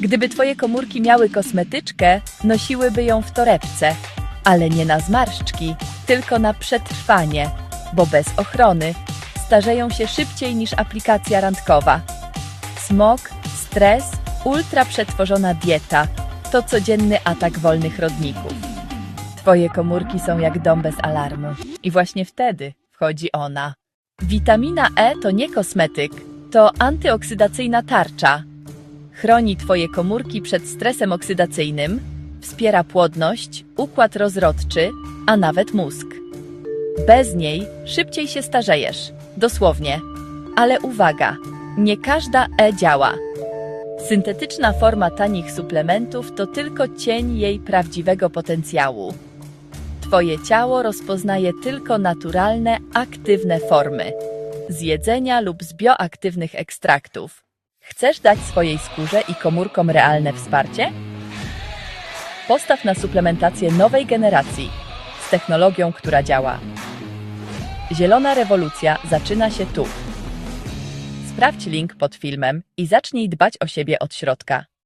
Gdyby twoje komórki miały kosmetyczkę, nosiłyby ją w torebce, ale nie na zmarszczki, tylko na przetrwanie, bo bez ochrony starzeją się szybciej niż aplikacja randkowa. Smog, stres, ultra przetworzona dieta to codzienny atak wolnych rodników. Twoje komórki są jak dom bez alarmu. I właśnie wtedy wchodzi ona. Witamina E to nie kosmetyk, to antyoksydacyjna tarcza. Chroni Twoje komórki przed stresem oksydacyjnym, wspiera płodność, układ rozrodczy, a nawet mózg. Bez niej szybciej się starzejesz. Dosłownie. Ale uwaga, nie każda E działa. Syntetyczna forma tanich suplementów to tylko cień jej prawdziwego potencjału. Twoje ciało rozpoznaje tylko naturalne, aktywne formy z jedzenia lub z bioaktywnych ekstraktów. Chcesz dać swojej skórze i komórkom realne wsparcie? Postaw na suplementację nowej generacji z technologią, która działa. Zielona rewolucja zaczyna się tu. Sprawdź link pod filmem i zacznij dbać o siebie od środka.